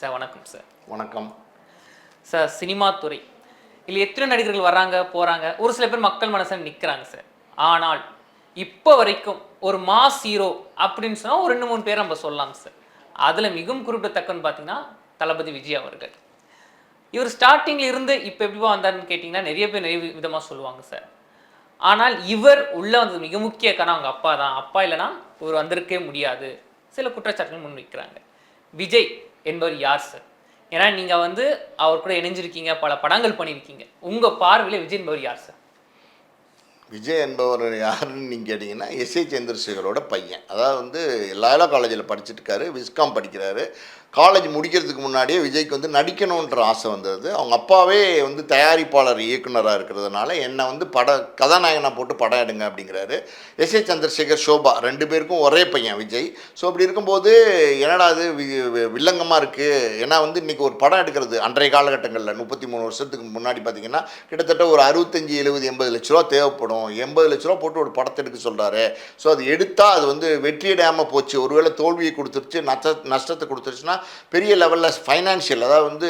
Sir வணக்கம் sir. வணக்கம். Sir cinema துறை. இதில் எத்தனை நடிகர்கள் வராங்க போகிறாங்க ஒரு சில பேர் மக்கள் மனசில் நிற்கிறாங்க சார். ஆனால் இப்போ வரைக்கும் ஒரு மாஸ் ஹீரோ அப்படின்னு சொன்னால் ஒரு ரெண்டு மூணு பேர் நம்ம சொல்லலாம் சார். அதில் மிகவும் குறிப்பிடத்தக்கன்னு பார்த்தீங்கன்னா தளபதி விஜய் அவர்கள். இவர் ஸ்டார்டிங்ல இருந்து இப்போ எப்படி வந்தாருன்னு கேட்டிங்கன்னா நிறைய பேர் நிறைய விதமாக சொல்லுவாங்க சார். ஆனால் இவர் உள்ள வந்தது மிக முக்கிய காரணம் அவங்க அப்பா தான். அப்பா இல்லைன்னா இவர் வந்திருக்கவே முடியாது. சில குற்றச்சாட்டுகள் முன்வைக்கிறாங்க. விஜய் என்பவர் யார் சார் ஏன்னா நீங்கள் வந்து அவர் கூட இணைஞ்சிருக்கீங்க பல படங்கள் பண்ணியிருக்கீங்க உங்கள் பார்வையில் விஜய் என்பவர் யார் சார் விஜய் என்பவர் யாருன்னு நீங்கள் கேட்டிங்கன்னா எஸ்ஏ சந்திரசேகரோட பையன். அதாவது வந்து எல்லா காலேஜில் படிச்சுட்டு இருக்காரு விஸ்காம் படிக்கிறாரு. காலேஜ் முடிக்கிறதுக்கு முன்னாடியே விஜய்க்கு வந்து நடிக்கணுன்ற ஆசை வந்தது. அவங்க அப்பாவே வந்து தயாரிப்பாளர் இயக்குனராக இருக்கிறதுனால என்னை வந்து பட கதாநாயகனாக போட்டு படம் எடுங்க அப்படிங்கிறாரு. எஸ்ஏ சந்திரசேகர் சோபா ரெண்டு பேருக்கும் ஒரே பையன் விஜய். ஸோ அப்படி இருக்கும்போது என்னடா அது வி- வில்லங்கமாக இருக்குது ஏன்னா வந்து இன்றைக்கி ஒரு படம் எடுக்கிறது அன்றைய காலகட்டங்களில் முப்பத்தி மூணு வருஷத்துக்கு முன்னாடி பார்த்தீங்கன்னா கிட்டத்தட்ட ஒரு அறுபத்தஞ்சி எழுபது எண்பது லட்ச ரூபா தேவைப்படும். எண்பது லட்ச ரூபா போட்டு ஒரு படத்தை எடுக்க சொல்கிறாரு ஸோ அது எடுத்தால் அது வந்து வெற்றியடையாமல் போச்சு. ஒருவேளை தோல்வியை கொடுத்துருச்சு நஷ்ட நஷ்டத்தை கொடுத்துருச்சுன்னா பெரிய லெவலில் ஃபைனான்ஷியல் அதாவது வந்து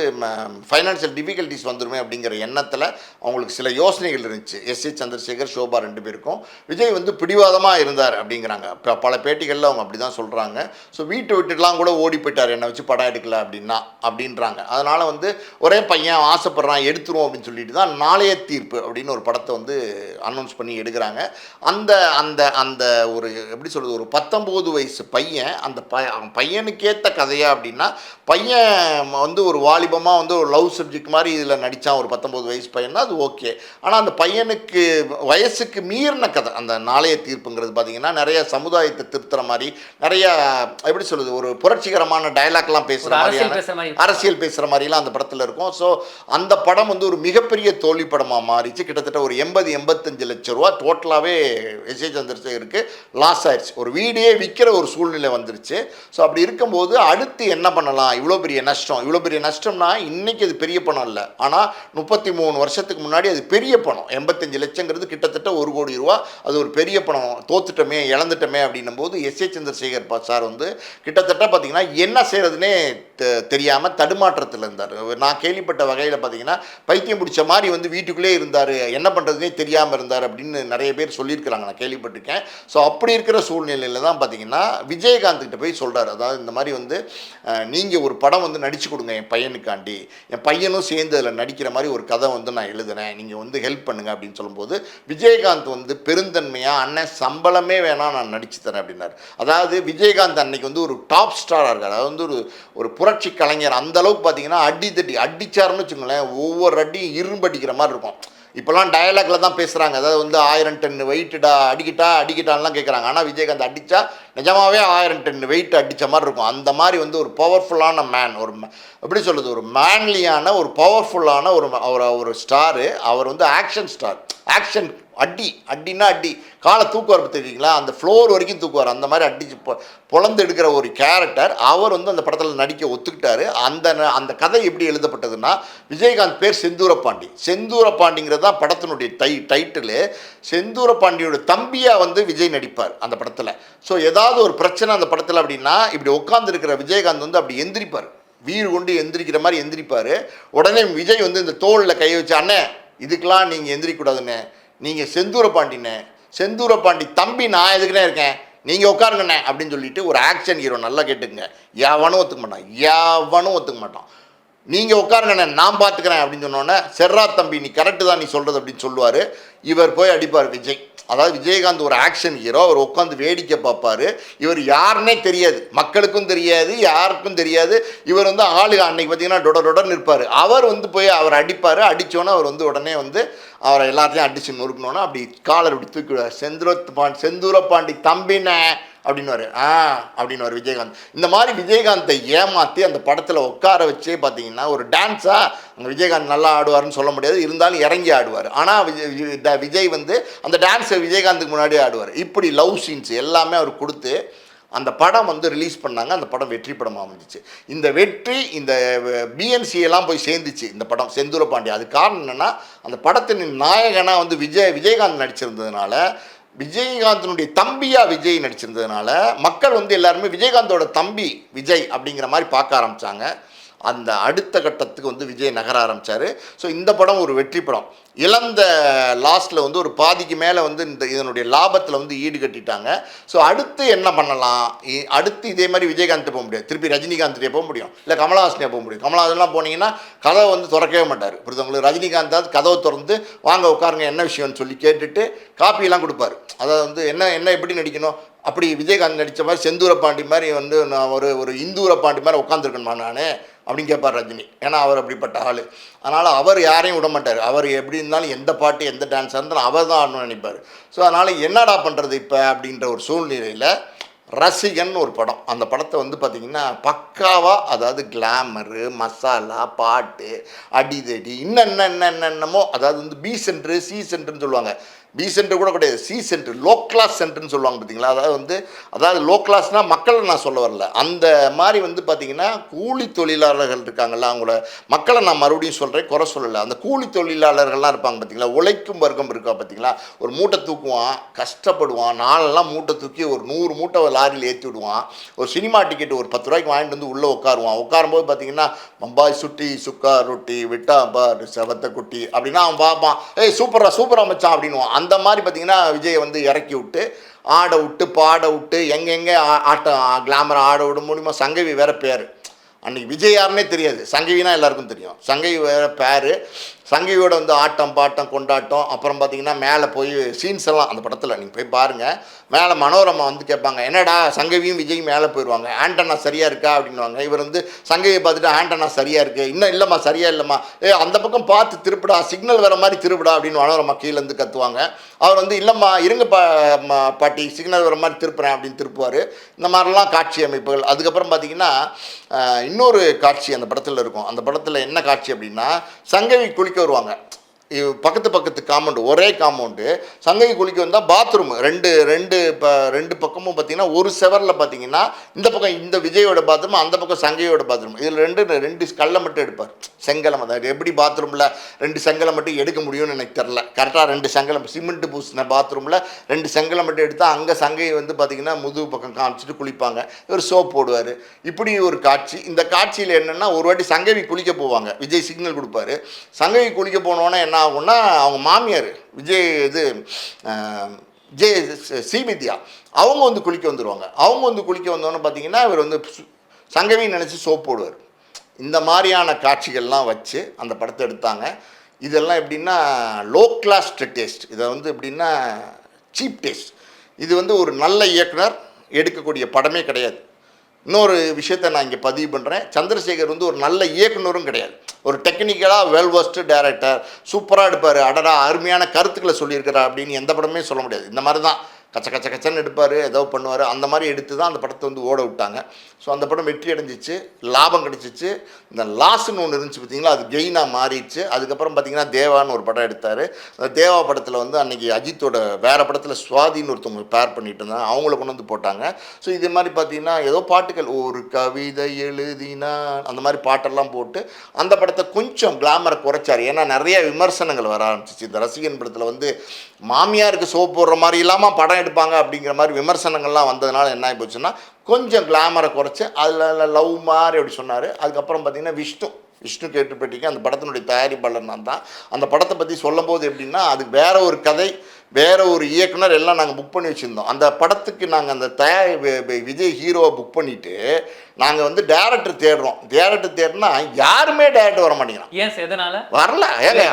ஃபைனான்ஷியல் டிஃபிகல்ட்டிஸ் வந்துருமே அப்படிங்கிற எண்ணத்தில் அவங்களுக்கு சில யோசனைகள் இருந்துச்சு. எஸ். ஏ. சந்திரசேகர் சோபா ரெண்டு பேருக்கும். விஜய் வந்து பிடிவாதமாக இருந்தார் அப்படிங்கிறாங்க. இப்போ பல பேட்டிகளில் அவங்க அப்படி தான் சொல்கிறாங்க ஸோ வீட்டை விட்டுட்டுலாம் கூட ஓடி போயிட்டார். என்னை வச்சு படம் எடுக்கல அப்படின்னா அப்படின்றாங்க. அதனால் வந்து ஒரே பையன் ஆசைப்படுறான் எடுத்துருவோம் அப்படின்னு சொல்லிட்டு தான் நாளைய தீர்ப்பு அப்படின்னு ஒரு படத்தை வந்து அனௌன்ஸ் பண்ணி எடுக்கிறாங்க. அந்த அந்த அந்த ஒரு எப்படி சொல்கிறது ஒரு பத்தொம்போது வயசு பையன் அந்த ப பையனுக்கேற்ற கதையா அப்படின்னா பையன் வந்து ஒரு வாலிபமாக வந்து ஒரு லவ் சப்ஜெக்ட் மாதிரி இதில் நடித்தான் ஒரு பத்தொம்போது வயசு பையன்னா அது ஓகே ஆனால் அந்த பையனுக்கு வயசுக்கு மீறின கதை அந்த நாளைய தீர்ப்புங்கிறது பார்த்தீங்கன்னா நிறைய சமுதாயத்தை திருத்துற மாதிரி நிறைய எப்படி சொல்கிறது ஒரு புரட்சிகரமான டயலாக்லாம் ஒரு பேசுகிற மாதிரியான அரசியல் பேசுகிற மாதிரிலாம் அந்த படத்தில் இருக்கும். ஸோ அந்த படம் வந்து ஒரு மிகப்பெரிய தோல்வி படமாக மாறிச்சு. கிட்டத்தட்ட ஒரு எண்பது எண்பத்தஞ்சு லட்ச ரூபா டோட்டலாகவே எஸ். ஏ. சந்திரசேகருக்கு லாஸ் ஆயிடுச்சு ஒரு வீடே விற்கிற ஒரு சூழ்நிலை வந்துருச்சு. ஸோ அப்படி இருக்கும்போது அடுத்து என்ன என்ன பண்ணலாம்? இவ்வளோ பெரிய நஷ்டம். இவ்வளோ பெரிய நஷ்டம்னா இன்றைக்கி அது பெரிய பணம் இல்லை. ஆனால் முப்பத்தி மூணு வருஷத்துக்கு முன்னாடி அது பெரிய பணம். எண்பத்தஞ்சு லட்சங்கிறது கிட்டத்தட்ட ஒரு கோடி ரூபா. அது ஒரு பெரிய பணம். தோத்துட்டோமே இழந்துட்டோமே அப்படின்னும் போது எஸ் ஏ சந்திரசேகர் பா சார் வந்து கிட்டத்தட்ட பார்த்தீங்கன்னா என்ன செய்கிறதுனே தெரியாமல் தடுமாற்றத்தில் இருந்தார். நான் கேள்விப்பட்ட வகையில் பார்த்தீங்கன்னா பைத்தியம் பிடிச்ச மாதிரி வந்து வீட்டுக்குள்ளே இருந்தார். என்ன பண்ணுறதுனே தெரியாமல் இருந்தார் அப்படின்னு நிறைய பேர் சொல்லியிருக்கிறாங்க. நான் கேள்விப்பட்டிருக்கேன். ஸோ அப்படி இருக்கிற சூழ்நிலையில் தான் பார்த்தீங்கன்னா விஜயகாந்த் கிட்ட போய் சொல்கிறார் அதாவது இந்த மாதிரி வந்து நீங்கள் ஒரு படம் வந்து நடிச்சு கொடுங்க என் பையனுக்காண்டி. என் பையனும் சேர்ந்து அதில் நடிக்கிற மாதிரி ஒரு கதை வந்து நான் எழுதுனேன். நீங்கள் வந்து ஹெல்ப் பண்ணுங்க அப்படின்னு சொல்லும்போது விஜயகாந்த் வந்து பெருந்தன்மையாக அண்ணன் சம்பளமே வேணாம் நான் நடிச்சு தரேன் அப்படின்னார். அதாவது விஜயகாந்த் அன்னைக்கு வந்து ஒரு டாப் ஸ்டாராக இருக்கார். அதாவது வந்து ஒரு ஒரு புரட்சி கலைஞர். அந்த அளவுக்கு பார்த்தீங்கன்னா அடி தட்டி அடிச்சாருன்னு வச்சுக்கோங்களேன் ஒவ்வொரு அடியும் இரும்பு அடிக்கிற மாதிரி இருக்கும். இப்போல்லாம் டயலாக்ல தான் பேசுகிறாங்க அதாவது வந்து ஆயிரம் டன் வெயிட்டுடா அடிக்கிட்டா அடிக்கிட்டான்லாம் கேட்குறாங்க ஆனால் விஜயகாந்த் அடித்தா நிஜமாவே ஆயிரம் டன் வெயிட் அடித்த மாதிரி இருக்கும். அந்த மாதிரி வந்து ஒரு பவர்ஃபுல்லான மேன் ஒரு எப்படி சொல்கிறது ஒரு மேன்லியான ஒரு பவர்ஃபுல்லான ஒரு அவர் ஒரு ஸ்டாரு அவர் வந்து ஆக்ஷன் ஸ்டார் ஆக்ஷன் அடி அடின்னா அடி. காலை தூக்குவார் பார்த்துருக்கீங்களா? அந்த ஃப்ளோர் வரைக்கும் தூக்குவார். அந்த மாதிரி அடிச்சு பொழந்து எடுக்கிற ஒரு கேரக்டர் அவர் வந்து அந்த படத்தில் நடிக்க ஒத்துக்கிட்டாரு. அந்த ந- அந்த கதை எப்படி எழுதப்பட்டதுன்னா விஜயகாந்த் பேர் செந்தூரப்பாண்டி. செந்தூரப்பாண்டிங்கிறது தான் படத்தினுடைய டை டைட்டிலு செந்தூரப்பாண்டியோட தம்பியாக வந்து விஜய் நடிப்பார் அந்த படத்தில். ஸோ ஏதாவது ஒரு பிரச்சனை அந்த படத்தில் அப்படின்னா இப்படி உட்காந்துருக்கிற விஜயகாந்த் வந்து அப்படி எந்திரிப்பார். வீறு கொண்டு எந்திரிக்கிற மாதிரி எந்திரிப்பார். உடனே விஜய் வந்து இந்த தோளில் கை வச்சு அண்ணே இதுக்கெலாம் நீங்கள் எந்திரிக்கூடாதுண்ணே நீங்கள் செந்தூர பாண்டிண்ணே செந்தூர பாண்டி தம்பி நான் எதுக்குனே இருக்கேன்? நீங்கள் உட்காருங்கண்ணே அப்படின்னு சொல்லிட்டு ஒரு ஆக்ஷன் ஹீரோ நல்லா கேட்டுங்க எவனும் ஒத்துக்க மாட்டான். எவனும் ஒத்துக்க மாட்டான். நீங்கள் உட்காருங்கண்ணே நான் பார்த்துக்கிறேன் அப்படின்னு சொன்னோன்னே செர்ரா தம்பி நீ கரெக்டு தான் நீ சொல்கிறது அப்படின்னு சொல்லுவார். இவர் போய் அடிப்பார் விஜய். அதாவது விஜயகாந்த் ஒரு ஆக்ஷன் ஹீரோ அவர் உட்காந்து வேடிக்கை பார்ப்பாரு. இவர் யாருன்னே தெரியாது. மக்களுக்கும் தெரியாது யாருக்கும் தெரியாது. இவர் வந்து ஆளு அன்னைக்கு பார்த்தீங்கன்னா டொட டொடன்னு இருப்பார் அவர் வந்து போய் அவர் அடிப்பார். அடித்தோன்னே அவர் வந்து உடனே வந்து அவரை எல்லாத்தையும் அடிச்சு நொறுக்கணுன்னா அப்படி காலர் இப்படி தூக்கி விடுவார். செந்தூர பாண்டி செந்தூர பாண்டி தம்பினே அப்படின்னுவாரு. ஆ அப்படின்னுவார் விஜயகாந்த். இந்த மாதிரி விஜயகாந்தை ஏமாற்றி அந்த படத்தில் உட்கார வச்சே பார்த்தீங்கன்னா ஒரு டான்ஸாக அங்கே விஜயகாந்த் நல்லா ஆடுவார்னு சொல்ல முடியாது. இருந்தாலும் இறங்கி ஆடுவார். ஆனால் விஜய் விஜய் வந்து அந்த டான்ஸை விஜயகாந்துக்கு முன்னாடியே ஆடுவார். இப்படி லவ் சீன்ஸ் எல்லாமே அவர் கொடுத்து அந்த படம் வந்து ரிலீஸ் பண்ணாங்க. அந்த படம் வெற்றி படமாக அமைஞ்சிச்சு. இந்த வெற்றி இந்த பிஎன்சி எல்லாம் போய் சேர்ந்துச்சு. இந்த படம் செந்தூர பாண்டி அது காரணம் என்னென்னா அந்த படத்தின் நாயகனாக வந்து விஜய் விஜயகாந்த் நடிச்சிருந்ததுனால விஜயகாந்தனுடைய தம்பியாக விஜய் நடிச்சிருந்ததுனால மக்கள் வந்து எல்லாருமே விஜயகாந்தோட தம்பி விஜய் அப்படிங்கிற மாதிரி பார்க்க ஆரம்பிச்சாங்க. அந்த அடுத்த கட்டத்துக்கு வந்து விஜய் நகர ஆரம்பித்தார் ஸோ இந்த படம் ஒரு வெற்றி படம். இழந்த லாஸ்ட்டில் வந்து ஒரு பாதிக்கு மேலே வந்து இந்த இதனுடைய லாபத்தில் வந்து ஈடு கட்டிட்டாங்க. ஸோ அடுத்து என்ன பண்ணலாம்? அடுத்து இதே மாதிரி விஜயகாந்த் போக முடியாது. திருப்பி ரஜினிகாந்த்கிட்டே போக முடியும். இல்லை கமலஹாசனே போக முடியும். கமலஹாசன்லாம் போனீங்கன்னா கதவை வந்து திறக்கவே மாட்டார். புரியுதுங்களுக்கு ரஜினிகாந்தாவது கதவை திறந்து வாங்க உட்காருங்க என்ன விஷயம்னு சொல்லி கேட்டுட்டு காப்பியெல்லாம் கொடுப்பாரு. அதாவது வந்து என்ன என்ன எப்படி நடிக்கணும்? அப்படி விஜயகாந்த் நடித்த மாதிரி செந்தூர பாண்டி மாதிரி வந்து நான் ஒரு ஒரு இந்தூர பாண்டி மாதிரி உட்காந்துருக்கணுமா நான்? அப்படின்னு கேட்பார் ரஜினி. ஏன்னா அவர் அப்படிப்பட்ட ஆள். அதனால் அவர் யாரையும் விட மாட்டார். அவர் எப்படி இருந்தாலும் எந்த பாட்டு எந்த டான்ஸாக இருந்தாலும் அவர் தான் ஆடணும்னு நினைப்பார். ஸோ அதனால் என்னடா பண்ணுறது இப்போ அப்படின்ற ஒரு சூழ்நிலையில் ரசிகன் ஒரு படம். அந்த படத்தை வந்து பார்த்திங்கன்னா பக்காவாக அதாவது கிளாமரு மசாலா பாட்டு அடிதடி இன்னும் என்ன என்ன என்னென்னமோ அதாவது வந்து பி சென்ட்ரு சி சென்ட்ருன்னு சொல்லுவாங்க. பி சென்டர் கூட கிடையாது. சி சென்டர் லோ கிளாஸ் சென்டர்னு சொல்லுவாங்க பார்த்தீங்களா அதாவது வந்து அதாவது லோ கிளாஸ்னால் மக்களை நான் சொல்ல வரல. அந்த மாதிரி வந்து பார்த்தீங்கன்னா கூலி தொழிலாளர்கள் இருக்காங்கல்ல அவங்கள மக்களை நான் மறுபடியும் சொல்கிறேன் குறை சொல்லலை. அந்த கூலி தொழிலாளர்கள்லாம் இருப்பாங்க பார்த்தீங்களா உழைக்கும் வர்க்கம் இருக்கா பார்த்தீங்களா ஒரு மூட்டை தூக்குவான் கஷ்டப்படுவான் நாளெல்லாம் மூட்டை தூக்கி ஒரு நூறு மூட்டை லாரியில் ஏற்றி விடுவான். ஒரு சினிமா டிக்கெட் ஒரு பத்து ரூபாய்க்கு வாங்கிட்டு வந்து உள்ளே உட்காருவான். உட்காரும்போது பார்த்தீங்கன்னா பம்பாய் சுட்டி சுக்கா ரொட்டி விட்டா பார் செவத்த குட்டி அப்படின்னா அவன் பார்ப்பான். ஏய் சூப்பரா சூப்பரா மச்சான் அப்படின்னுவான். அந்த மாதிரி பார்த்திங்கன்னா விஜய் வந்து இறக்கி விட்டு ஆட விட்டு பாட விட்டு எங்கெங்கே ஆட்டம் கிளாமர் ஆட விட மூலிமா சங்கவி வேற பேர். அன்னைக்கு விஜய் யாருன்னே தெரியாது. சங்கவினா எல்லாருக்கும் தெரியும். சங்கவி வேற பேர். சங்கவியோட வந்து ஆட்டம் பாட்டம் கொண்டாட்டம் அப்புறம் பார்த்தீங்கன்னா மேலே போய் சீன்ஸ் எல்லாம் அந்த படத்தில் நீங்கள் போய் பாருங்கள் மேலே மனோரமா வந்து கேட்பாங்க என்னடா சங்கவியும் விஜயும் மேலே போயிடுவாங்க ஆண்டனா சரியாக இருக்கா? அப்படின்னுவாங்க. இவர் வந்து சங்கவியை பார்த்துட்டு ஆண்டனா சரியாக இருக்குது இன்னும் இல்லைம்மா சரியாக இல்லைம்மா. ஏ அந்த பக்கம் பார்த்து திருப்பிடா சிக்னல் வர மாதிரி திருப்பிடா அப்படின்னு மனோரமா கீழேருந்து கத்துவாங்க. அவர் வந்து இல்லைம்மா இருங்க பா பாட்டி சிக்னல் வர மாதிரி திருப்புறேன் அப்படின்னு திருப்புவார். இந்த மாதிரிலாம் காட்சி அமைப்புகள். அதுக்கப்புறம் பார்த்தீங்கன்னா இன்னொரு காட்சி அந்த படத்தில் இருக்கும். அந்த படத்தில் என்ன காட்சி அப்படின்னா சங்கவி குளிக்க வருவாங்க. பக்கத்து பக்கத்து காம்பவுண்டு ஒரே காம்பவுண்டு சங்கவி குளிக்க வந்தால் பாத்ரூம் ரெண்டு ரெண்டு இப்போ ரெண்டு பக்கமும் பார்த்தீங்கன்னா ஒரு செவரில் பார்த்தீங்கன்னா இந்த பக்கம் இந்த விஜயோட பாத்ரூம் அந்த பக்கம் சங்கையோட பாத்ரூம் இதில் ரெண்டு ரெண்டு கல்லை மட்டும் எடுப்பார். செங்கலம் அதாவது எப்படி பாத்ரூமில் ரெண்டு செங்கலை மட்டும் எடுக்க முடியும்னு எனக்கு தெரில கரெக்டாக ரெண்டு செங்கலம் சிமெண்ட் பூசின பாத்ரூமில் ரெண்டு செங்கலை மட்டும் எடுத்தால் அங்கே சங்கையை வந்து பார்த்தீங்கன்னா முதுகு பக்கம் காமிச்சிட்டு குளிப்பாங்க. இவர் சோப் போடுவார். இப்படி ஒரு காட்சி. இந்த காட்சியில் என்னென்னா ஒரு வாட்டி சங்கவி குளிக்க போவாங்க. விஜய் சிக்னல் கொடுப்பாரு. சங்கவி குளிக்க போனோன்னே என்ன ஆகும்னா அவங்க மாமியார் விஜய் இது ஜே விஜய் ஸ்ரீவித்யா அவங்க வந்து குளிக்க வந்துடுவாங்க அவங்க வந்து குளிக்க வந்தோன்னு பார்த்தீங்கன்னா இவர் வந்து சு- சங்கவி நினச்சி சோப் போடுவார். இந்த மாதிரியான காட்சிகள்லாம் வச்சு அந்த படத்தை எடுத்தாங்க. இதெல்லாம் எப்படின்னா லோ கிளாஸ் டேஸ்ட் இதை வந்து எப்படின்னா சீப் டேஸ்ட் இது வந்து ஒரு நல்ல இயக்குனர் எடுக்கக்கூடிய படமே கிடையாது. இன்னொரு விஷயத்தை நான் இங்கே பதிவு பண்ணுறேன் சந்திரசேகர் வந்து ஒரு நல்ல இயக்குனரும் கிடையாது. ஒரு டெக்னிக்கலாக வெல் வஸ்டு டேரக்டர் சூப்பராக எடுப்பார். அடடா அருமையான கருத்துக்களை சொல்லியிருக்கிறார் அப்படின்னு எந்த படமே சொல்ல முடியாது. இந்த மாதிரி தான் கச்ச கச்ச கச்சன்னு எடுப்பார் ஏதோ பண்ணுவார். அந்த மாதிரி எடுத்து தான் அந்த படத்தை வந்து ஓட விட்டாங்க. ஸோ அந்த படம் வெற்றி அடைஞ்சிச்சு லாபம் கிடைச்சிச்சு. இந்த லாஸ்ன்னு ஒன்று இருந்துச்சு பார்த்தீங்களா அது கெயினாக மாறிடுச்சு. அதுக்கப்புறம் பார்த்தீங்கன்னா தேவான்னு ஒரு படம் எடுத்தார். அந்த தேவா படத்தில் வந்து அன்றைக்கி அஜித்தோட வேறு படத்தில் சுவாதின்னு ஒருத்தவங்க பேர் பண்ணிட்டு இருந்தாங்க. அவங்கள கொண்டு வந்து போட்டாங்க. ஸோ இது மாதிரி பார்த்தீங்கன்னா ஏதோ பாட்டுகள் ஒரு கவிதை எழுதினா அந்த மாதிரி பாட்டெல்லாம் போட்டு அந்த படத்தை கொஞ்சம் கிளாமரை குறைச்சார். ஏன்னா நிறைய விமர்சனங்கள் வர ஆரம்பிச்சிச்சு. இந்த ரசிகன் படத்தில் வந்து மாமியாருக்கு சோப்பு போடுற மாதிரி இல்லாமல் படம் எடுப்பாங்க அப்படிங்கிற மாதிரி விமர்சனங்கள்லாம் வந்ததுனால என்ன ஆகி போச்சுன்னா கொஞ்சம் கிளாமரை குறைச்சி அதில் லவ் மாதிரி அப்படி சொன்னார். அதுக்கப்புறம் பார்த்தீங்கன்னா விஷ்ணு. விஷ்ணு கேட்டுப்பட்டிக்கு அந்த படத்தினுடைய தயாரிப்பாளர் நான் தான். அந்த படத்தை பற்றி சொல்லும்போது எப்படின்னா அதுக்கு வேற ஒரு கதை. வேற ஒரு இயக்குனர் எல்லாம் நாங்கள் புக் பண்ணி வச்சுருந்தோம். அந்த படத்துக்கு நாங்கள் அந்த தயார் விஜய் ஹீரோவை புக் பண்ணிவிட்டு நாங்கள் வந்து டேரக்டர் தேடுறோம். டேரக்டர் தேடினா யாருமே டேரக்டர் வர மாட்டேங்கிறான். ஏன் எதனால? வரல. ஏங்க?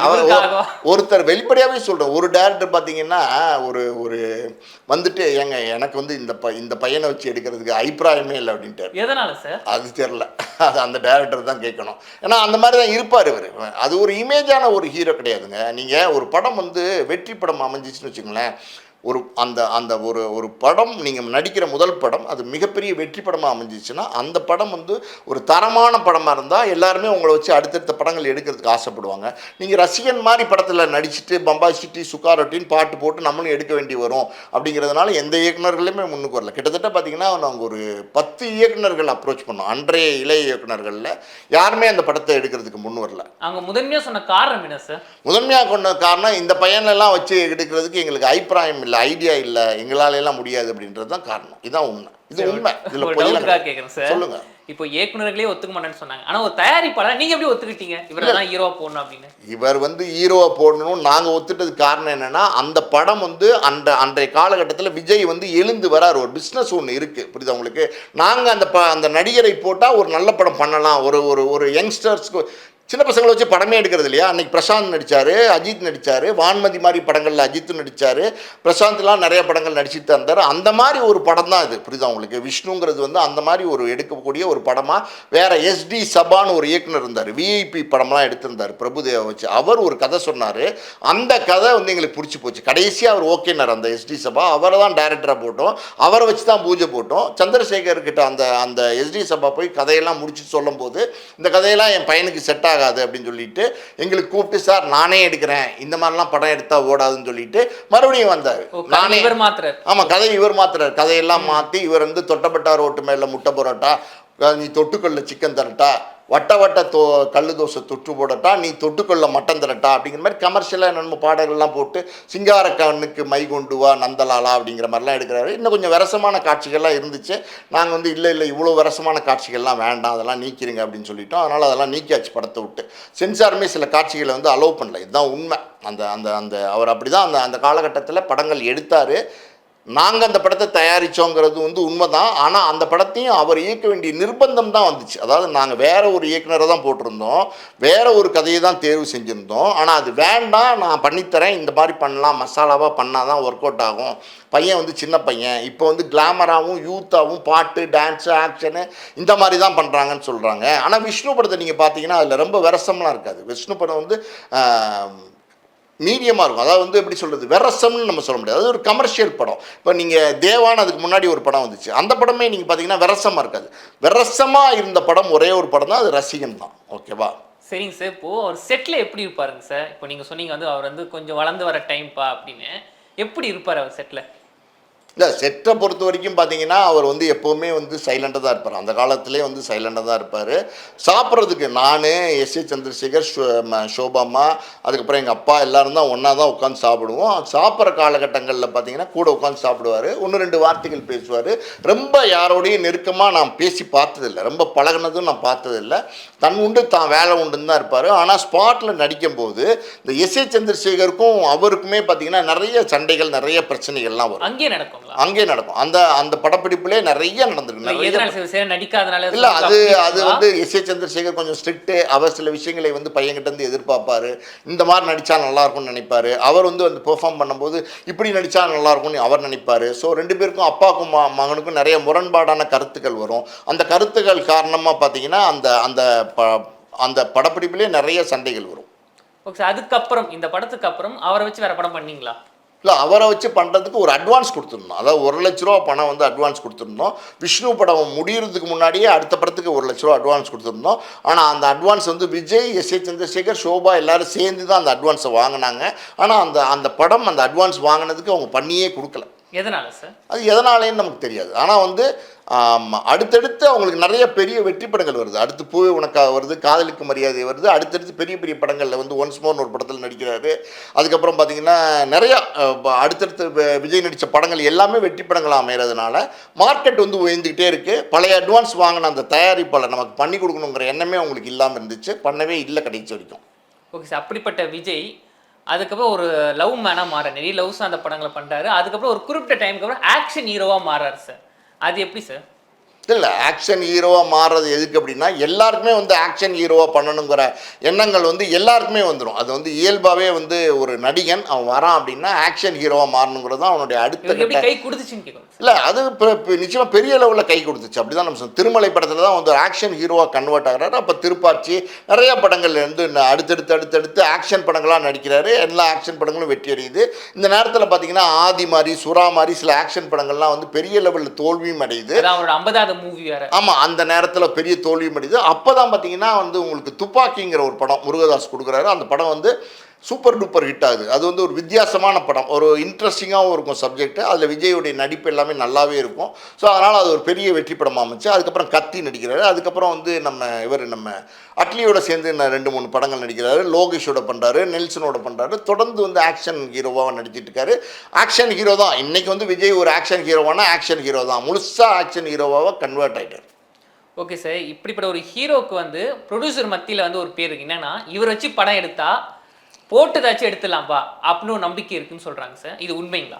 ஒருத்தர் வெளிப்படையாகவே சொல்கிறேன் ஒரு டேரக்டர் பார்த்தீங்கன்னா ஒரு ஒரு வந்துட்டு ஏங்க எனக்கு வந்து இந்த ப இந்த பையனை வச்சு எடுக்கிறதுக்கு அபிப்பிராயமே இல்லை அப்படின்ட்டு எதனால சார்? அது தெரில அது அந்த டேரக்டர் தான் கேட்கணும். ஏன்னா அந்த மாதிரி தான் இருப்பார் இவர். அது ஒரு இமேஜான ஒரு ஹீரோ கிடையாதுங்க. நீங்கள் ஒரு படம் வந்து வெற்றி படம் அமைஞ்சிச்சுன்னு จึง ஒரு அந்த அந்த ஒரு ஒரு படம் நீங்கள் நடிக்கிற முதல் படம் அது மிகப்பெரிய வெற்றி படமாக அமைஞ்சிச்சுன்னா அந்த படம் வந்து ஒரு தரமான படமாக இருந்தால் எல்லாருமே உங்களை வச்சு அடுத்தடுத்த படங்கள் எடுக்கிறதுக்கு ஆசைப்படுவாங்க. நீங்கள் ரசிகன் மாதிரி படத்தில் நடிச்சுட்டு பம்பாய் சிட்டி சுக்காரொட்டின்னு பாட்டு போட்டு நம்மளும் எடுக்க வேண்டி வரும் அப்படிங்கிறதுனால எந்த இயக்குனர்களுமே முன்னுக்கு வரல. கிட்டத்தட்ட பார்த்தீங்கன்னா நாங்கள் ஒரு பத்து இயக்குனர்கள் அப்ரோச் பண்ணோம். அன்றைய இளைய இயக்குனர்களில் யாருமே அந்த படத்தை எடுக்கிறதுக்கு முன் வரல. அவங்க முதன்மையா சொன்ன காரணம் என்ன சார்? முதன்மையாக கொண்ட காரணம் இந்த பையனெல்லாம் வச்சு எடுக்கிறதுக்கு எங்களுக்கு அபிப்பிராயம் இல்லை ஐடியா இல்லை எங்களால எல்லாம் முடியாது அப்படின்றது தான் காரணம். இதுதான் உண்மை. இது உண்மை. இதில். கேட்குறேன் சார். சொல்லுங்க. இப்போ இயக்குனர்களே ஒத்துக்க மாட்டேன்னு சொன்னாங்க. ஆனா ஒரு தயாரிப்பாளர் நீங்க எப்படி ஒத்துக்கிட்டீங்க? இவரெல்லாம் ஹீரோவா போடணும் அப்படின்னு. இவர் வந்து ஹீரோவை போடணும் நாங்கள் ஒத்துட்டதுக்கு காரணம் என்னன்னா அந்த படம் வந்து அந்த அன்றைய காலகட்டத்தில் விஜய் வந்து எழுந்து வராரு. ஒரு பிஸ்னஸ் ஒன்று இருக்குது புரியுதா உங்களுக்கு? நாங்கள் அந்த ப அந்த நடிகரை போட்டால் ஒரு நல்ல படம் பண்ணலாம். ஒரு ஒரு ஒரு யங்ஸ்டர்ஸ்க்கு சின்ன பசங்களை வச்சு படமே எடுக்கிறது இல்லையா? அன்றைக்கி பிரசாந்த் நடித்தார் அஜித் நடித்தார் வான்மதி மாதிரி படங்களில் அஜித்தும் நடித்தார் பிரசாந்த்லாம் நிறைய படங்கள் நடிச்சுட்டு இருந்தார். அந்த மாதிரி ஒரு படம் தான் இது புரியுதா உங்களுக்கு? விஷ்ணுங்கிறது வந்து அந்த மாதிரி ஒரு எடுக்கக்கூடிய ஒரு படமாக வேறு எஸ்டி சபான்னு ஒரு இயக்குனர் இருந்தார் விஐபி படம்லாம் எடுத்திருந்தார் பிரபுதேவா வச்சு. அவர் ஒரு கதை சொன்னார் அந்த கதை வந்து எங்களுக்கு பிடிச்சி போச்சு. கடைசியாக அவர் ஓகேனார் அந்த எஸ்டி சபா. அவரை தான் டைரக்டராக போட்டோம். அவரை வச்சு தான் பூஜை போட்டோம். சந்திரசேகர்கிட்ட அந்த அந்த எஸ்டி சபா போய் கதையெல்லாம் முடிச்சு சொல்லும்போது இந்த கதையெல்லாம் என் பையனுக்கு செட் ஆகாது அப்படின்னு சொல்லிட்டு எங்களுக்கு கூப்பிட்டு சார் நானே எடுக்கிறேன். இந்த மாதிரிலாம் படம் எடுத்தா ஓடாதுன்னு சொல்லிட்டு மறுபடியும் வந்தார். கதை இவர் மாத்துறாரு. ஆமா கதை இவர் மாத்துறாரு. கதையெல்லாம் மாத்தி இவர் வந்து தொட்டப்பட்டா ரோட்டு மேல முட்டை பரோட்டா? நீ தொட்டுக்கல்ல சிக்கன் தரட்டா? வட்ட வட்ட தோ கல் தோசை தொட்டு போடட்டா நீ தொட்டுக்கொள்ள மட்டன் தரட்டா அப்படிங்கிற மாதிரி கமர்ஷியலாக நம்ம பாடல்கள்லாம் போட்டு சிங்கார கண்ணுக்கு மை கொண்டு வா நந்தலாலா அப்படிங்கிற மாதிரிலாம் எடுக்கிறாரு. இன்னும் கொஞ்சம் விரசமான காட்சிகள்லாம் இருந்துச்சு. நாங்கள் வந்து இல்லை இல்லை இவ்வளோ விரசமான காட்சிகள்லாம் வேண்டாம் அதெல்லாம் நீக்கிடுங்க அப்படின்னு சொல்லிட்டோம். அதனால் அதெல்லாம் நீக்கியாச்சு படத்தை விட்டு. சென்சாருமே சில காட்சிகளை வந்து அலோவ் பண்ணல. இதுதான் உண்மை. அந்த அந்த அந்த அவர் அப்படி தான் அந்த அந்த காலகட்டத்தில் படங்கள் எடுத்தார். நாங்கள் அந்த படத்தை தயாரித்தோங்கிறது வந்து உண்மை தான் ஆனால் அந்த படத்தையும் அவர் இயக்க வேண்டிய நிர்பந்தம் தான் வந்துச்சு. அதாவது நாங்கள் வேறு ஒரு இயக்குனரை தான் போட்டிருந்தோம். வேறு ஒரு கதையை தான் தேர்வு செஞ்சுருந்தோம். ஆனால் அது வேண்டாம் நான் பண்ணித்தரேன். இந்த மாதிரி பண்ணலாம் மசாலாவாக பண்ணால் தான் ஒர்க் அவுட் ஆகும். பையன் வந்து சின்ன பையன். இப்போ வந்து கிளாமராகவும் யூத்தாகவும் பாட்டு டான்ஸு ஆக்ஷனு இந்த மாதிரி தான் பண்ணுறாங்கன்னு சொல்கிறாங்க ஆனால் விஷ்ணு படத்தை நீங்கள் பார்த்தீங்கன்னா அதில் ரொம்ப விரசம்லாம் இருக்காது. விஷ்ணு படம் வந்து மீடியமாக இருக்கும். அதாவது வந்து எப்படி சொல்கிறது விரசம்னு நம்ம சொல்ல முடியாது. அது ஒரு கமர்ஷியல் படம். இப்போ நீங்கள் தேவான் அதுக்கு முன்னாடி ஒரு படம் வந்துச்சு. அந்த படமே நீங்கள் பார்த்தீங்கன்னா விரசமாக இருக்காது. விரசமாக இருந்த படம் ஒரே ஒரு படம் தான். அது ரசிகன் தான். ஓகேவா சரிங்க சார். இப்போது அவர் செட்டில் எப்படி இருப்பாருங்க சார்? இப்போ நீங்கள் சொன்னீங்க வந்து அவர் வந்து கொஞ்சம் வளர்ந்து வர டைம்ப்பா அப்படின்னு. எப்படி இருப்பார் அவர் செட்டில் இல்லை செட்டை பொறுத்த வரைக்கும் பார்த்தீங்கன்னா அவர் வந்து எப்போவுமே வந்து சைலண்டாக தான் இருப்பார். அந்த காலத்திலே வந்து சைலண்டாக தான் இருப்பார். சாப்பிட்றதுக்கு நான் எஸ். ஏ. சந்திரசேகர் ஷோ- ம- அதுக்கப்புறம் எங்கள் அப்பா எல்லோரும் தான் ஒன்றா தான் உட்காந்து சாப்பிடுவோம். சாப்பிட்ற காலகட்டங்களில் பார்த்தீங்கன்னா கூட உட்காந்து சாப்பிடுவார். ஒன்று ரெண்டு வார்த்தைகள் பேசுவார். ரொம்ப யாரோடையும் நெருக்கமாக நான் பேசி பார்த்ததில்லை. ரொம்ப பழகுனதும் நான் பார்த்ததில்லை. தன் உண்டு தான் வேலை உண்டுன்னு தான் இருப்பார். ஆனால் ஸ்பாட்டில் நடிக்கும்போது இந்த எஸ். ஏ. சந்திரசேகருக்கும் அவருக்குமே பார்த்தீங்கன்னா நிறைய சண்டைகள் நிறைய பிரச்சனைகள்லாம் வரும். அங்கேயே நடக்கும். நடக்குங்களா அங்கே நடக்கும். அந்த அந்த படப்பிடிப்பிலே நிறைய நடந்திருக்கு. நடிக்காதனால இல்ல அது அது? வந்து எஸ். ஏ. சந்திரசேகர் கொஞ்சம் ஸ்ட்ரிக்ட்டு. அவர் சில விஷயங்களை வந்து பையன்கிட்ட இருந்து எதிர்பார்ப்பாரு. இந்த மாதிரி நடிச்சா நல்லா இருக்கும்னு நினைப்பாரு. அவர் வந்து வந்து பெர்ஃபார்ம் பண்ணும்போது இப்படி நடிச்சா நல்லா இருக்கும்னு அவர் நினைப்பாரு. ஸோ ரெண்டு பேருக்கும் அப்பாவுக்கும் மகனுக்கும் நிறைய முரண்பாடான கருத்துக்கள் வரும். அந்த கருத்துக்கள் காரணமா பார்த்தீங்கன்னா அந்த அந்த ப அந்த படப்பிடிப்பிலே நிறைய சண்டைகள் வரும். ஓகே அதுக்கப்புறம் இந்த படத்துக்கு அப்புறம் அவரை வச்சு வேற படம் பண்ணீங்களா? இல்லை அவரை வச்சு பண்ணுறதுக்கு ஒரு அட்வான்ஸ் கொடுத்துருந்தோம் அதாவது ஒரு லட்ச ரூபா பணம் வந்து அட்வான்ஸ் கொடுத்துருந்தோம் விஷ்ணு படம் முடிகிறதுக்கு முன்னாடியே அடுத்த படத்துக்கு ஒரு லட்ச ரூபா அட்வான்ஸ் கொடுத்துருந்தோம் ஆனால் அந்த அட்வான்ஸ் வந்து விஜய் எஸ். ஏ. சந்திரசேகர் ஷோபா எல்லோரும் சேர்ந்து தான் அந்த அட்வான்ஸை வாங்கினாங்க. ஆனால் அந்த அந்த படம் அந்த அட்வான்ஸ் வாங்கினதுக்கு அவங்க பண்ணியே கொடுக்கல. எதனால சார் அது எதனாலேன்னு நமக்கு தெரியாது. ஆனால் வந்து அடுத்தடுத்து அவங்களுக்கு நிறைய பெரிய வெற்றி படங்கள் வருது. அடுத்து பூவே உனக்காக வருது காதலுக்கு மரியாதை வருது. அடுத்தடுத்து பெரிய பெரிய படங்களில் வந்து ஒன்ஸ் மோர்னு ஒரு படத்தில் நடிக்கிறாரு. அதுக்கப்புறம் பார்த்தீங்கன்னா நிறையா அடுத்தடுத்து விஜய் நடித்த படங்கள் எல்லாமே வெற்றி படங்களாக அமைகிறதுனால மார்க்கெட் வந்து உயர்ந்துக்கிட்டே இருக்குது பழைய அட்வான்ஸ் வாங்கின அந்த தயாரிப்பாளர் நமக்கு பண்ணி கொடுக்கணுங்கிற எண்ணமே அவங்களுக்கு இல்லாமல் இருந்துச்சு. பண்ணவே இல்லை கடைசி வரைக்கும். ஓகே சார் அப்படிப்பட்ட விஜய் அதுக்கப்புறம் ஒரு லவ் மேனாக மாற நிறைய லவ்ஸ் அந்த படங்களை பண்ணுறாரு அதுக்கப்புறம் ஒரு குறிப்பிட்ட டைமுக்கு அப்புறம் ஆக்ஷன் ஹீரோவாக மாறாரு சார் அது எப்படி சார் இல்லை ஆக்ஷன் ஹீரோவாக மாறுறது எதுக்கு அப்படின்னா எல்லாருக்குமே வந்து ஆக்ஷன் ஹீரோவாக பண்ணணுங்கிற எண்ணங்கள் வந்து எல்லாருக்குமே வந்துடும் அது வந்து இயல்பாகவே வந்து ஒரு நடிகன் அவன் வரான் அப்படின்னா ஆக்ஷன் ஹீரோவாக மாறணுங்கிறது தான் அவனுடைய அடுத்த கை கொடுத்துச்சுன்னு இல்லை அது நிச்சயமாக பெரிய லெவலில் கை கொடுத்துச்சு. அப்படி தான் நம்ம சொல்லணும். திருமலை படத்தில் தான் வந்து ஆக்ஷன் ஹீரோவாக கன்வெர்ட் ஆகிறாரு. அப்போ திருப்பாச்சி நிறைய படங்கள்ல இருந்து ந- அடுத்தடுத்து அடுத்தடுத்து ஆக்ஷன் படங்களாக நடிக்கிறாரு. எல்லா ஆக்ஷன் படங்களும் வெற்றி அடையுது. இந்த நேரத்தில் பார்த்தீங்கன்னா ஆதி மாதிரி சுறா மாதிரி சில ஆக்ஷன் படங்கள்லாம் வந்து பெரிய லெவலில் தோல்வியும் அடையுது. அவரோட ஐம்பதாவது மூவி வேற. ஆமாம் அந்த நேரத்தில் பெரிய தோல்வியும் அடிது அப்போ தான் பார்த்தீங்கன்னா வந்து உங்களுக்கு துப்பாக்கிங்கிற ஒரு படம் முருகதாஸ் கொடுக்குறாரு. அந்த படம் வந்து சூப்பர் டூப்பர் ஹிட் ஆகுது. அது வந்து ஒரு வித்தியாசமான படம். ஒரு இன்ட்ரெஸ்டிங்காகவும் இருக்கும் சப்ஜெக்ட் அதில் விஜயுடைய நடிப்பு எல்லாமே நல்லாவே இருக்கும். ஸோ அதனால் அது ஒரு பெரிய வெற்றி படமாக அமைச்சு அதுக்கப்புறம் கத்தி நடிக்கிறாரு. அதுக்கப்புறம் வந்து நம்ம இவர் நம்ம அட்லியோட சேர்ந்து நான் ரெண்டு மூணு படங்கள் நடிக்கிறாரு. லோகேஷோட பண்ணுறாரு நெல்சனோட பண்ணுறாரு தொடர்ந்து வந்து ஆக்ஷன் ஹீரோவாக நடிச்சிட்டு இருக்காரு ஆக்ஷன் ஹீரோ தான். இன்றைக்கி வந்து விஜய் ஒரு ஆக்ஷன் ஹீரோவானா ஆக்ஷன் ஹீரோ தான். முழுசாக ஆக்ஷன் ஹீரோவாக கன்வெர்ட் ஆகிட்டார் ஓகே சார் இப்படிப்பட்ட ஒரு ஹீரோவுக்கு வந்து ப்ரொடியூசர் மத்தியில் வந்து ஒரு பேர் என்னென்னா என்னன்னா இவர் வச்சு படம் எடுத்தால் போட்டு எடுத்துடலாம்ப்பா அப்படின்னு நம்பிக்கை இருக்குன்னு சொல்கிறாங்க சார். இது உண்மைங்களா?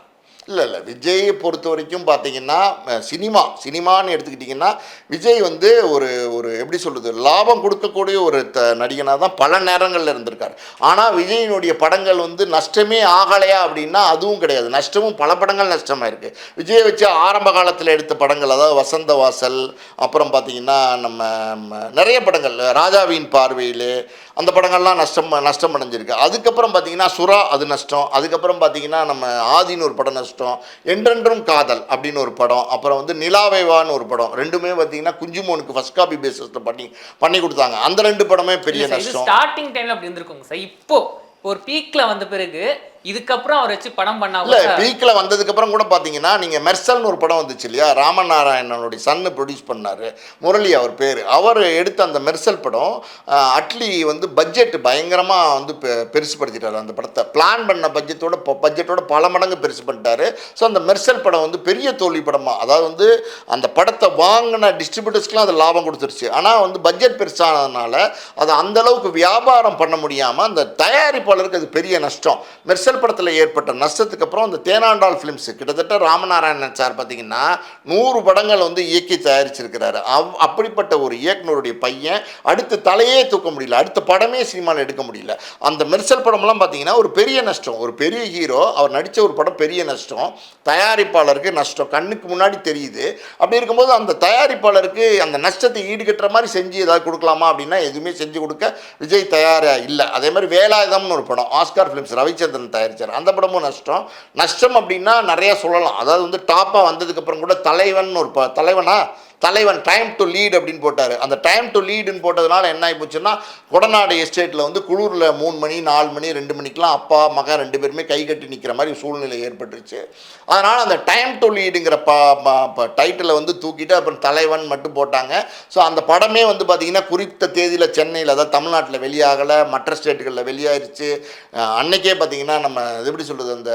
இல்லை இல்லை. விஜயை பொறுத்த வரைக்கும் பார்த்தீங்கன்னா சினிமா. சினிமான்னு எடுத்துக்கிட்டிங்கன்னா விஜய் வந்து ஒரு ஒரு எப்படி சொல்கிறது லாபம் கொடுக்கக்கூடிய ஒரு த நடிகனாக தான் பல நேரங்களில் இருந்திருக்கார். ஆனால் விஜயினுடைய படங்கள் வந்து நஷ்டமே ஆகலையா அப்படின்னா அதுவும் கிடையாது. நஷ்டமும் பல படங்கள் நஷ்டமாக இருக்குது விஜயை வச்சு ஆரம்ப காலத்தில் எடுத்த படங்கள் அதாவது வசந்த வாசல் அப்புறம் பார்த்தீங்கன்னா நம்ம நிறைய படங்கள். ராஜாவின் பார்வையில் அந்த படங்கள்லாம் நஷ்டம் நஷ்டம் அடைஞ்சிருக்கு. அதுக்கப்புறம் பார்த்தீங்கன்னா சுறா அது நஷ்டம். அதுக்கப்புறம் பார்த்தீங்கன்னா நம்ம ஆதின்னு ஒரு படம் நஷ்டம். என்றென்றும் காதல் அப்படின்னு ஒரு படம். அப்புறம் வந்து நிலாவைவான்னு ஒரு படம். ரெண்டுமே பார்த்தீங்கன்னா குஞ்சுமோனுக்கு ஃபர்ஸ்ட் காப்பி பேசிஸில் பண்ணி பண்ணி கொடுத்தாங்க. அந்த ரெண்டு படமே பெரிய நஷ்டம். ஸ்டார்டிங் டைம்ல அப்படி இருந்திருக்குங்க சார். இப்போ ஒரு பீக்ல வந்த பிறகு இதுக்கப்புறம் அவர் வச்சு படம் பண்ணா இல்லை பீக்கில் வந்ததுக்கப்புறம் கூட பார்த்தீங்கன்னா நீங்கள் மெர்சல்னு ஒரு படம் வந்துச்சு இல்லையா? ராமநாராயணனுடைய சன்னு ப்ரொடியூஸ் பண்ணார். முரளி அவர் பேர். அவர் எடுத்த அந்த மெர்சல் படம் அட்லி வந்து பட்ஜெட் பயங்கரமாக வந்து பெருசுப்படுத்திட்டார் அந்த படத்தை. பிளான் பண்ண பட்ஜெட்டோட பட்ஜெட்டோட பல மடங்கு பெருசு பண்ணிட்டாரு. ஸோ அந்த மெர்சல் படம் வந்து பெரிய தோல்வி படமாக அதாவது வந்து அந்த படத்தை வாங்கின டிஸ்ட்ரிபியூட்டர்ஸ்க்குலாம் அது லாபம் கொடுத்துருச்சு. ஆனால் வந்து பட்ஜெட் பெருசானதுனால அதை அந்த அளவுக்கு வியாபாரம் பண்ண முடியாமல் அந்த தயாரிப்பாளருக்கு அது பெரிய நஷ்டம். மெர்சல் படத்தில் ஏற்பட்ட நஷ்டத்துக்கு அப்புறம் அந்த தேனாண்டாள் ஃபிலிம்ஸ் கிட்டத்தட்ட ராமநாராயணன் சார் பார்த்தீங்கன்னா நூறு படங்கள் வந்து இயக்கி தயாரிச்சிருக்கிறாரு. அவ் அப்படிப்பட்ட ஒரு இயக்குனருடைய பையன் அடுத்த தலையே தூக்க முடியல. அடுத்த படமே சினிமாவில் எடுக்க முடியல. அந்த மெர்சல் படம்லாம் பார்த்தீங்கன்னா ஒரு பெரிய நஷ்டம். ஒரு பெரிய ஹீரோ அவர் நடித்த ஒரு படம் பெரிய நஷ்டம். தயாரிப்பாளருக்கு நஷ்டம். கண்ணுக்கு முன்னாடி தெரியுது. அப்படி இருக்கும்போது அந்த தயாரிப்பாளருக்கு அந்த நஷ்டத்தை ஈடுகட்டுற மாதிரி செஞ்சு ஏதாவது கொடுக்கலாமா அப்படின்னா எதுவுமே செஞ்சு கொடுக்க விஜய் தயாராக இல்லை. அதே மாதிரி வேலாயுதம்னு ஒரு படம். ஆஸ்கார் ஃபிலிம்ஸ் ரவிச்சந்திரன் தயாரித்தார் அந்த படமும் நஷ்டம். நஷ்டம் அப்படின்னா நிறையா சொல்லலாம். அதாவது வந்து டாப்பாக வந்ததுக்கப்புறம் கூட தலைவன் ஒரு ப தலைவனா தலைவன் டைம் டு லீட் அப்படின்னு போட்டார். அந்த டைம் டு லீடுன்னு போட்டதுனால என்ன ஆகி போச்சுன்னா கொடநாடு எஸ்டேட்டில் வந்து குளூரில் மூணு மணி நாலு மணி ரெண்டு மணிக்கெலாம் அப்பா மகன் ரெண்டு பேருமே கை கட்டி நிற்கிற மாதிரி சூழ்நிலை ஏற்பட்டுருச்சு. அதனால் அந்த டைம் டு லீடுங்கிற ப டைட்டிலை வந்து தூக்கிட்டு அப்புறம் தலைவன் மட்டும் போட்டாங்க. ஸோ அந்த படமே வந்து பார்த்திங்கன்னா குறித்த தேதியில் சென்னையில் அதாவது தமிழ்நாட்டில் வெளியாகலை மற்ற ஸ்டேட்டுகளில் வெளியாயிருச்சு. அன்னைக்கே பார்த்தீங்கன்னா நம்ம இது எப்படி சொல்கிறது அந்த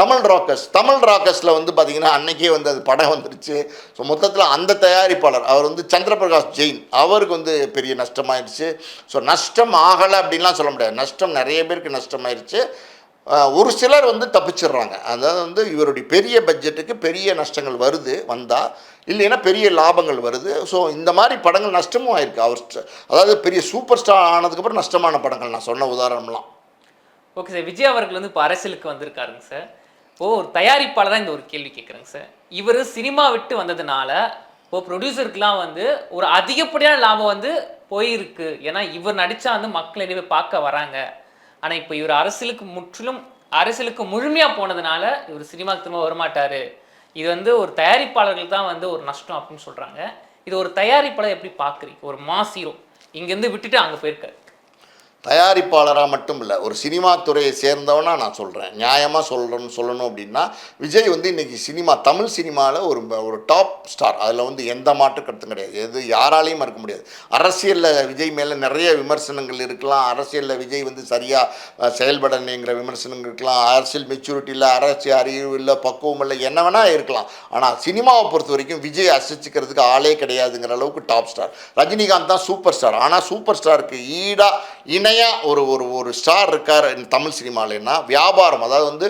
தமிழ் ராக்கர்ஸ் தமிழ் ராக்கர்ஸில் வந்து பார்த்திங்கன்னா அன்னைக்கே வந்து அது படம் வந்துருச்சு. ஸோ மொத்தத்தில் அந்த தயாரிப்பாளர். அவர் வந்து சந்திரபிரகாஷ் ஜெயின். அவருக்கு வந்து பெரிய நஷ்டமாயிருச்சு. ஸோ நஷ்டம் ஆகலை அப்படின்லாம் சொல்ல முடியாது. நஷ்டம் நிறைய பேருக்கு நஷ்டமாயிருச்சு. ஒரு சிலர் வந்து தப்பிச்சிடுறாங்க. அதாவது வந்து இவருடைய பெரிய பட்ஜெட்டுக்கு பெரிய நஷ்டங்கள் வருது வந்தால் இல்லைன்னா பெரிய லாபங்கள் வருது. ஸோ இந்த மாதிரி படங்கள் நஷ்டமும் ஆயிருக்கு. அவர் ஸ்ட- அதாவது பெரிய சூப்பர் ஸ்டார் ஆனதுக்கப்புறம் நஷ்டமான படங்கள். நான் சொன்ன உதாரணம்லாம். Okay sir. விஜய் அவர்கள் வந்து இப்போ அரசியலுக்கு வந்திருக்காருங்க சார். ஓ ஒரு தயாரிப்பாளராக இந்த ஒரு கேள்வி கேட்குறேங்க சார். இவர் சினிமா விட்டு வந்ததுனால இப்போ ப்ரொடியூசருக்குலாம் வந்து ஒரு அதிகப்படியான லாபம் வந்து போயிருக்கு. ஏன்னா இவர் நடித்தா வந்து மக்கள் நிறைய பார்க்க வராங்க. ஆனால் இப்போ இவர் அரசியலுக்கு முற்றிலும் அரசியலுக்கு முழுமையாக போனதுனால இவர் சினிமாக்கு திரும்ப வரமாட்டார். இது வந்து ஒரு தயாரிப்பாளர்கள் தான் வந்து ஒரு நஷ்டம் அப்படின்னு சொல்கிறாங்க இது ஒரு தயாரிப்பாளர் எப்படி பார்க்குறீங்க? ஒரு மாஸ் ஹீரோ இங்கேருந்து விட்டுட்டு அங்கே போயிருக்காரு. தயாரிப்பாளராக மட்டும் இல்லை ஒரு சினிமா துறையை சேர்ந்தவனா நான் சொல்கிறேன் நியாயமாக சொல்கிறேன்னு சொல்லணும் அப்படின்னா விஜய் வந்து இன்றைக்கி சினிமா தமிழ் சினிமாவில் ஒரு ஒரு டாப் ஸ்டார் அதில் வந்து எந்த மாற்று கருத்தும் கிடையாது. எது யாராலையும் மறுக்க முடியாது. அரசியலில் விஜய் மேலே நிறைய விமர்சனங்கள் இருக்கலாம். அரசியலில் விஜய் வந்து சரியாக செயல்படணுங்கிற விமர்சனங்கள் இருக்கலாம். அரசியல் மெச்சூரிட்டி இல்லை அரசியல் அறிவு இல்லை பக்குவம் இல்லை என்ன வேணால் இருக்கலாம். ஆனால் சினிமாவை பொறுத்த வரைக்கும் விஜய் அசைச்சிக்கிறதுக்கு ஆளே கிடையாதுங்கிற அளவுக்கு டாப் ஸ்டார் ரஜினிகாந்த் தான் சூப்பர் ஸ்டார் ஆனால் சூப்பர் ஸ்டாருக்கு ஈடாக இணை இணையாக ஒரு ஒரு ஒரு ஸ்டார் இருக்கார் இந்த தமிழ் சினிமாலேன்னா வியாபாரம் அதாவது வந்து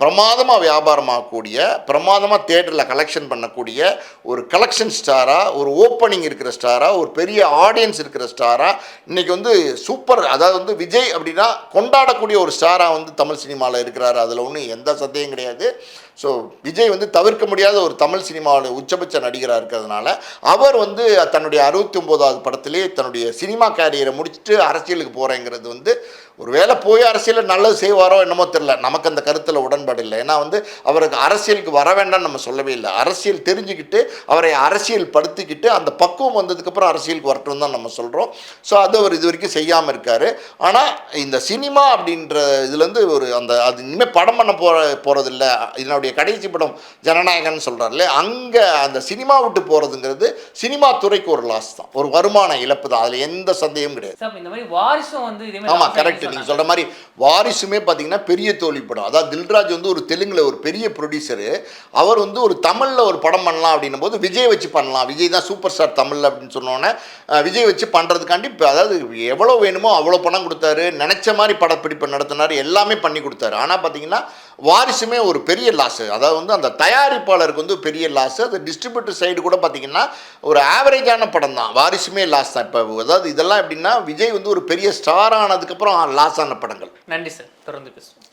பிரமாதமாக வியாபாரமாகக்கூடிய பிரமாதமாக தேட்டரில் கலெக்ஷன் பண்ணக்கூடிய ஒரு கலெக்ஷன் ஸ்டாராக ஒரு ஓப்பனிங் இருக்கிற ஸ்டாராக ஒரு பெரிய ஆடியன்ஸ் இருக்கிற ஸ்டாராக இன்றைக்கி வந்து சூப்பர் அதாவது வந்து விஜய் அப்படின்னா கொண்டாடக்கூடிய ஒரு ஸ்டாராக வந்து தமிழ் சினிமாவில் இருக்கிறாரு. அதில் ஒன்றும் எந்த சந்தேகம் கிடையாது. ஸோ விஜய் வந்து தவிர்க்க முடியாத ஒரு தமிழ் சினிமாவோட உச்சபட்ச நடிகராக இருக்கிறதுனால அவர் வந்து தன்னுடைய அறுபத்தி ஒம்போதாவது படத்திலே தன்னுடைய சினிமா கேரியரை முடிச்சுட்டு அரசியலுக்கு போகிறேங்கிறது வந்து ஒரு வேளை போய் அரசியலில் நல்லது செய்வாரோ என்னமோ தெரில நமக்கு அந்த கருத்தில் உடன்பாடு இல்லை. ஏன்னா வந்து அவருக்கு அரசியலுக்கு வர வேண்டாம்னு நம்ம சொல்லவே இல்லை. அரசியல் தெரிஞ்சுக்கிட்டு அவரை அரசியல் படுத்திக்கிட்டு அந்த பக்குவம் வந்ததுக்கப்புறம் அரசியலுக்கு வரட்டும் தான் நம்ம சொல்கிறோம் ஸோ அது அவர் இது வரைக்கும் செய்யாமல் இருக்கார். ஆனால் இந்த சினிமா அப்படின்ற இதுலேருந்து ஒரு அந்த அது இனிமேல் படம் பண்ண போகிற போகிறதில்ல இதனுடைய கடைசி படம் ஜனநாயகன் சொல்கிறாருல அங்கே அந்த சினிமா விட்டு போகிறதுங்கிறது சினிமா துறைக்கு ஒரு லாஸ் தான். ஒரு வருமான இழப்பு தான். அதில் எந்த சந்தேகமும் கிடையாது. ஆமாம் கரெக்ட் ஆயிடுச்சுன்னு நீங்கள் சொல்கிற மாதிரி வாரிசுமே பார்த்தீங்கன்னா பெரிய தோழி படம். அதாவது தில்ராஜ் வந்து ஒரு தெலுங்கில் ஒரு பெரிய ப்ரொடியூசரு அவர் வந்து ஒரு தமிழில் ஒரு படம் பண்ணலாம் அப்படின்னும் போது விஜய் வச்சு பண்ணலாம். விஜய் தான் சூப்பர் ஸ்டார் தமிழ் அப்படின்னு சொன்னோன்னே விஜய் வச்சு பண்ணுறதுக்காண்டி இப்போ அதாவது எவ்வளோ வேணுமோ அவ்வளோ பணம் கொடுத்தாரு. நினச்ச மாதிரி படப்பிடிப்பு நடத்தினார். எல்லாமே பண்ணி கொடுத்தாரு. ஆனால் பார்த்தீங்கன்னா வாரிசுமே ஒரு பெரிய லாஸு அதாவது வந்து அந்த தயாரிப்பாளருக்கு வந்து பெரிய லாஸு அது டிஸ்ட்ரிபியூட்டர் சைடு கூட பார்த்தீங்கன்னா ஒரு ஆவரேஜான படம் தான். வாரிசுமே லாஸ் தான். இப்போ அதாவது இதெல்லாம் எப்படின்னா விஜய் வந்து ஒரு பெரிய ஸ்டார் ஆனதுக்கப்புறம் லாஸ் ஆன படங்கள். நன்றி சார் தொடர்ந்து பேசுவோம்.